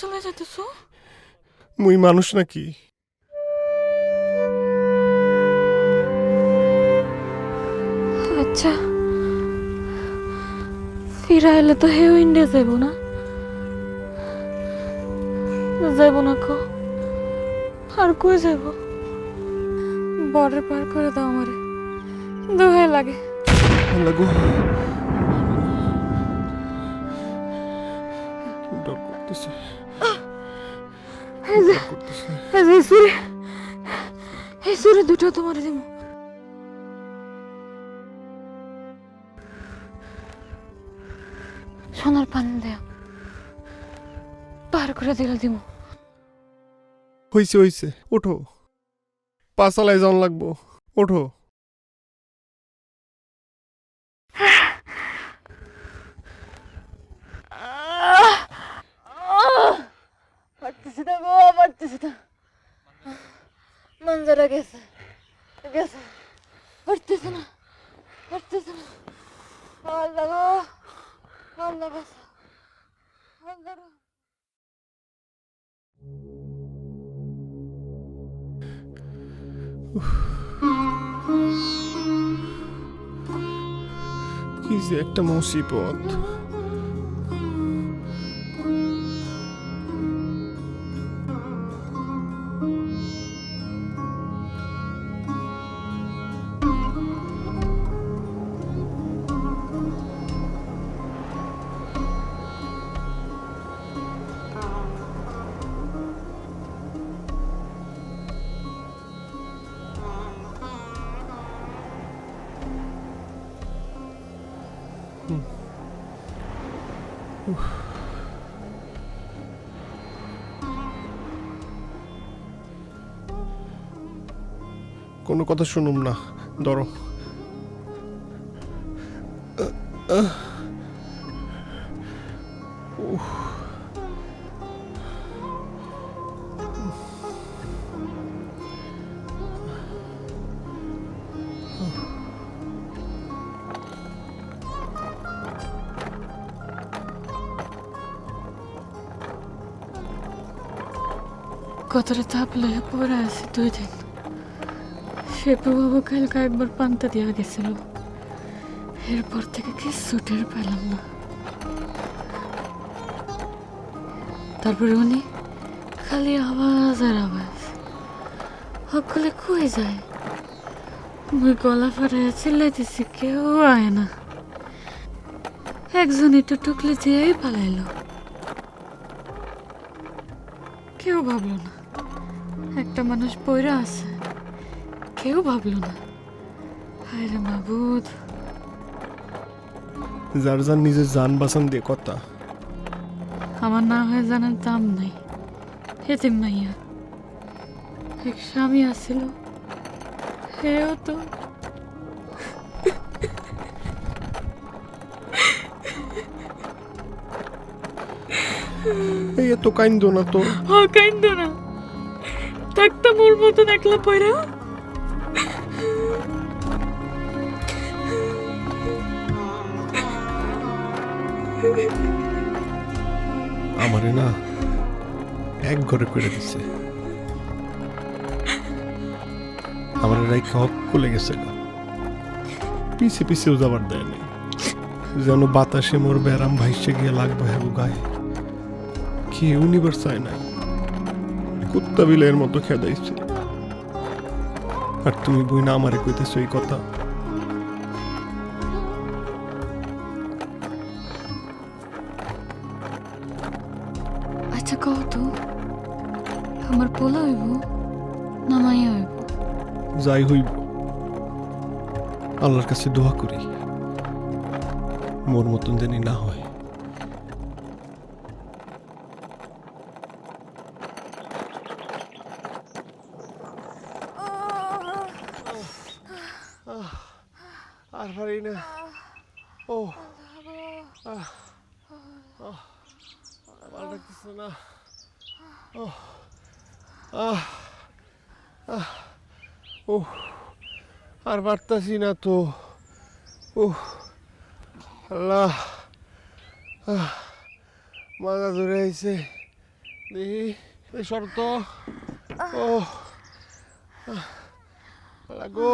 চলে যেতেছো মুই মানুষ নাকি? আচ্ছা। ফিরা এলে তো হেও ইন্ডিয়া যাইব না। যাইব না কো। আর কই যাইব? বর্ডার পার করে দাও আমারে। দোহাই লাগে। লাগো। ডর করতেছে। এই সুরে এই সুরে দুটো তোমার দিব। সোনার পান দেও পার করে দিলে দিব। হইছে হইছে ওঠো। পাঁচালায় যাওয়ান লাগবো। ওঠো পারতেছি না গো পারতেছি না মঞ্জরা গেছে। গেছে। পারতেছি না। পারতেছি না। আল্লাহ গো আল্লাহ আল্লাহ কি যে একটা মুসিবত। কোনো কথা শুনুম না ধরো। কতটা তাপ লেগে পড়ে আছে দুই দিন সে প্রভাব কালকে একবার পান্তা দেওয়া গেছিল। এরপর থেকে কিছু টের পেলাম না। তারপরে উনি খালি আওয়াজ আর আওয়াজ। সকলে কই যায়? মুই গলা ফাটাইয়া চিল্লাইতেছি, কেউ আয় না। একজন একটু টুকলে দিয়েই পালাইলো। কেউ ভাবলো না। একটা মানুষ পয়রা আছে। কেউ ভাবলো না। হায় রে মাবুদ। যার যার নিজের যান বাঁচান দিয়ে কথা। আমার না হয় জানার দাম নাই। হেতিম মাইয়া এক স্বামী আসছিল হেও তো এই এত কাইন্দ না তো। হকাইন্দ না। থাকতাম ওর মতন একলা পয়রা। আমারে না এক ঘরে করে আমার খুলে গেছে। পিছে পিছেও যাবার দেয় নাই। যেন বাতাসে মোর ব্যারাম ভাইসে গিয়ে লাগবে হ্যাঁ গায়ে। কি ইউনিভার্স চায় নাই। কুত্তা বিলের মতো খেদাইছে। আর তুমি বই না আমারে কইতেছো এই কথা? আচ্ছা কহ তো। আমার পোলা হইব না মাইয়া হইব? যাই হইব। আল্লাহর কাছে দোয়া করি। মোর মতন জানি না হয়। আর পারি না। ও। ভালো লাগতেছে না ও আহ। ও আর পারতাছি না তো। ও আল্লাহ। মাথা ধরে আইছে। দেখি। এই শর্ত। ও। লাগো